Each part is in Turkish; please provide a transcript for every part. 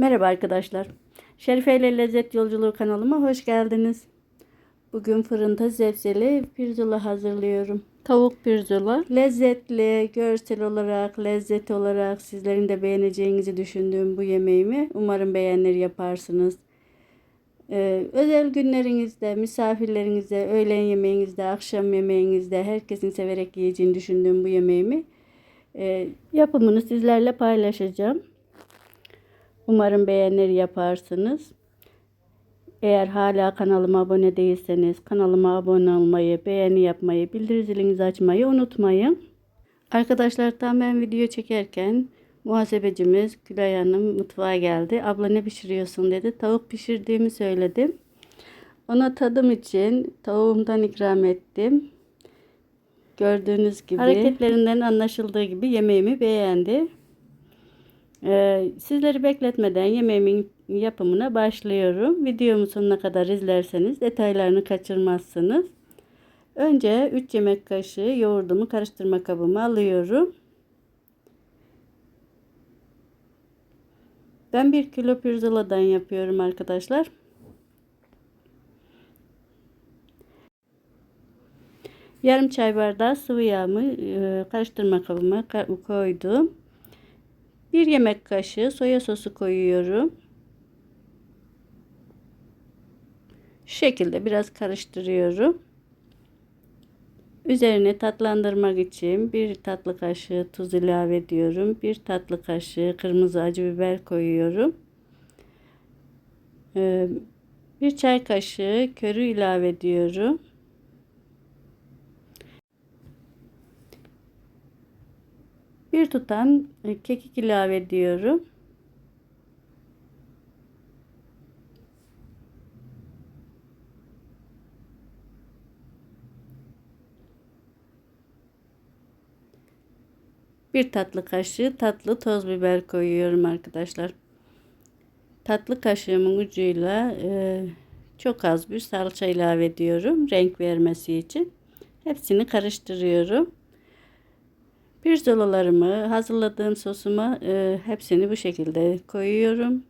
Merhaba arkadaşlar. Şerife ile Lezzet Yolculuğu kanalıma hoş geldiniz. Bugün fırında zebzeli pirzola hazırlıyorum. Tavuk pirzola. Lezzetli, görsel olarak, lezzet olarak sizlerin de beğeneceğinizi düşündüğüm bu yemeğimi umarım beğenir yaparsınız. Ee, özel günlerinizde, misafirlerinizde, öğlen yemeğinizde, akşam yemeğinizde herkesin severek yiyeceğini düşündüğüm bu yemeğimi e, yapımını sizlerle paylaşacağım. Umarım beğenir yaparsınız. Eğer hala kanalıma abone değilseniz kanalıma abone olmayı, beğeni yapmayı, bildirim zilinizi açmayı unutmayın. Arkadaşlar tam ben video çekerken muhasebecimiz Gülay Hanım mutfağa geldi. Abla ne pişiriyorsun dedi. Tavuk pişirdiğimi söyledim. Ona tadım için tavuğumdan ikram ettim. Gördüğünüz gibi hareketlerinden anlaşıldığı gibi yemeğimi beğendi. Ee, sizleri bekletmeden yemeğimin yapımına başlıyorum. Videomu sonuna kadar izlerseniz detaylarını kaçırmazsınız. Önce 3 yemek kaşığı yoğurdumu karıştırma kabıma alıyorum. Ben 1 kilo pirzoladan yapıyorum arkadaşlar. Yarım çay bardağı sıvı yağımı e, karıştırma kabıma koydum. Bir yemek kaşığı soya sosu koyuyorum. Şu şekilde biraz karıştırıyorum. Üzerine tatlandırmak için bir tatlı kaşığı tuz ilave ediyorum. Bir tatlı kaşığı kırmızı acı biber koyuyorum. Ee, bir çay kaşığı körü ilave ediyorum. Bir tutam e, kekik ilave ediyorum. Bir tatlı kaşığı tatlı toz biber koyuyorum arkadaşlar. Tatlı kaşığımın ucuyla e, çok az bir salça ilave ediyorum renk vermesi için. Hepsini karıştırıyorum. Pirzolalarımı hazırladığım sosuma e, hepsini bu şekilde koyuyorum.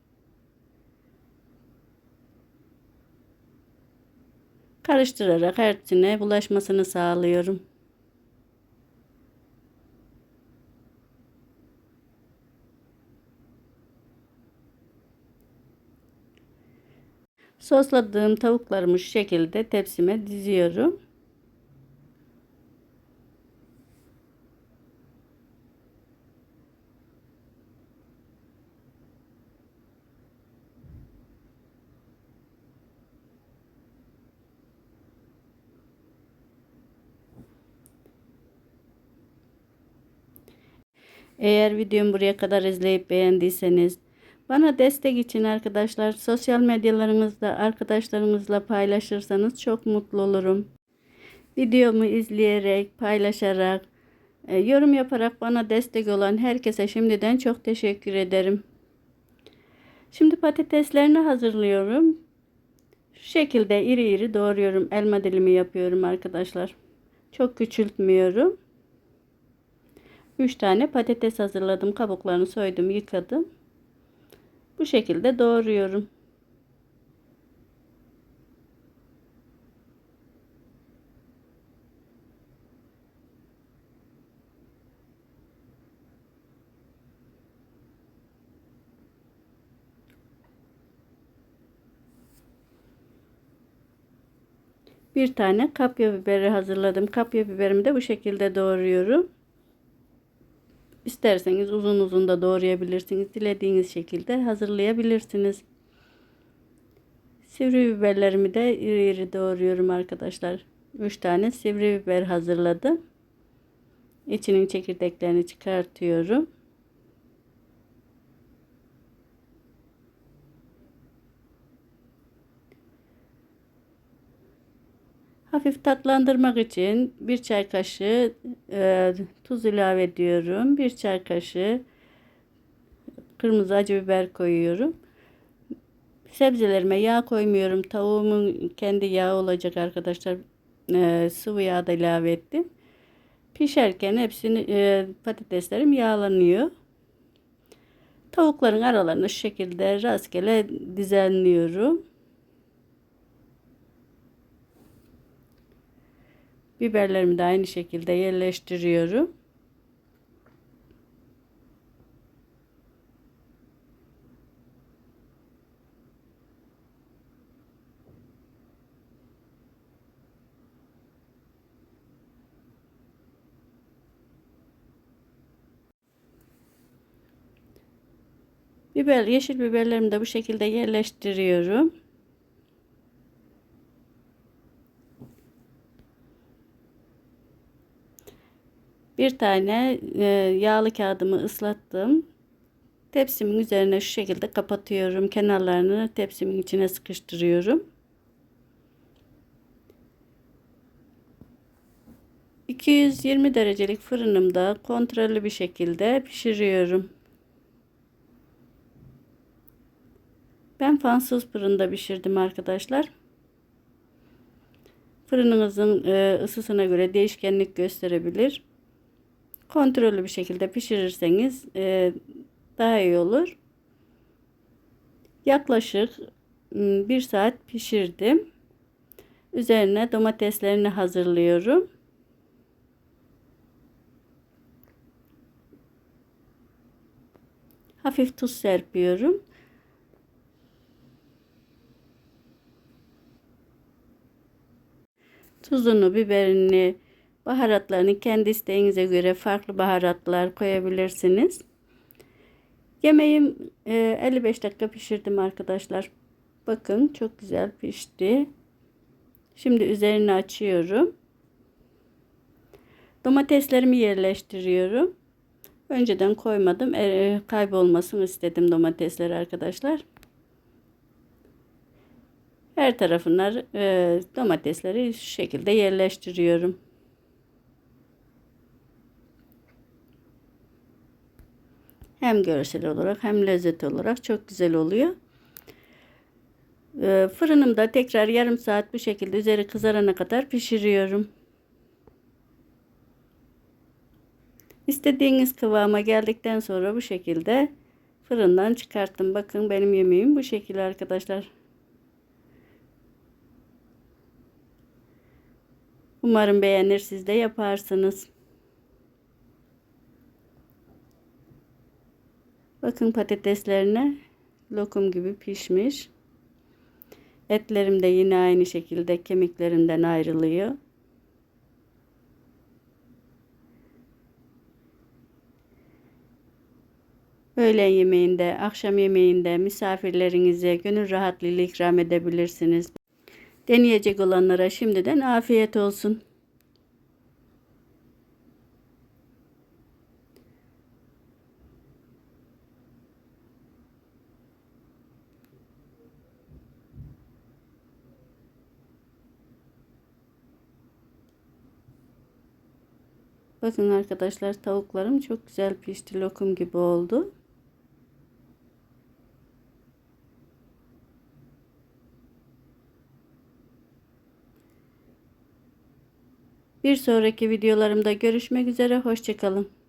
Karıştırarak hepsine bulaşmasını sağlıyorum. Sosladığım tavuklarımı şu şekilde tepsime diziyorum. Eğer videomu buraya kadar izleyip beğendiyseniz bana destek için arkadaşlar sosyal medyalarınızda arkadaşlarınızla paylaşırsanız çok mutlu olurum. Videomu izleyerek, paylaşarak, e, yorum yaparak bana destek olan herkese şimdiden çok teşekkür ederim. Şimdi patateslerini hazırlıyorum. Şu şekilde iri iri doğruyorum. Elma dilimi yapıyorum arkadaşlar. Çok küçültmüyorum. 3 tane patates hazırladım. Kabuklarını soydum, yıkadım. Bu şekilde doğruyorum. Bir tane kapya biberi hazırladım. Kapya biberimi de bu şekilde doğruyorum. İsterseniz uzun uzun da doğrayabilirsiniz. Dilediğiniz şekilde hazırlayabilirsiniz. Sivri biberlerimi de iri iri doğruyorum arkadaşlar. 3 tane sivri biber hazırladım. İçinin çekirdeklerini çıkartıyorum. Hafif tatlandırmak için bir çay kaşığı e, tuz ilave ediyorum. Bir çay kaşığı kırmızı acı biber koyuyorum. Sebzelerime yağ koymuyorum. Tavuğumun kendi yağı olacak arkadaşlar. E, sıvı yağ da ilave ettim. Pişerken hepsini e, patateslerim yağlanıyor. Tavukların aralarını şu şekilde rastgele düzenliyorum. Biberlerimi de aynı şekilde yerleştiriyorum. Biber, yeşil biberlerimi de bu şekilde yerleştiriyorum. Bir tane e, yağlı kağıdımı ıslattım. Tepsimin üzerine şu şekilde kapatıyorum. Kenarlarını tepsimin içine sıkıştırıyorum. 220 derecelik fırınımda kontrollü bir şekilde pişiriyorum. Ben fansız fırında pişirdim arkadaşlar. Fırınınızın e, ısısına göre değişkenlik gösterebilir. Kontrollü bir şekilde pişirirseniz e, daha iyi olur. Yaklaşık bir saat pişirdim. Üzerine domateslerini hazırlıyorum. Hafif tuz serpiyorum. Tuzunu, biberini, baharatlarını kendi isteğinize göre farklı baharatlar koyabilirsiniz. Yemeğim 55 e, dakika pişirdim arkadaşlar. Bakın çok güzel pişti. Şimdi üzerini açıyorum. Domateslerimi yerleştiriyorum. Önceden koymadım. E, kaybolmasın istedim domatesleri arkadaşlar. Her tarafına e, domatesleri şu şekilde yerleştiriyorum. Hem görsel olarak hem lezzet olarak çok güzel oluyor. E, fırınımda tekrar yarım saat bu şekilde üzeri kızarana kadar pişiriyorum. İstediğiniz kıvama geldikten sonra bu şekilde fırından çıkarttım. Bakın benim yemeğim bu şekilde arkadaşlar. Umarım beğenir siz de yaparsınız. Bakın patateslerine lokum gibi pişmiş. Etlerim de yine aynı şekilde kemiklerinden ayrılıyor. Öğlen yemeğinde, akşam yemeğinde misafirlerinize gönül rahatlığıyla ikram edebilirsiniz. Deneyecek olanlara şimdiden afiyet olsun. Bakın arkadaşlar tavuklarım çok güzel pişti. Lokum gibi oldu. Bir sonraki videolarımda görüşmek üzere. Hoşçakalın.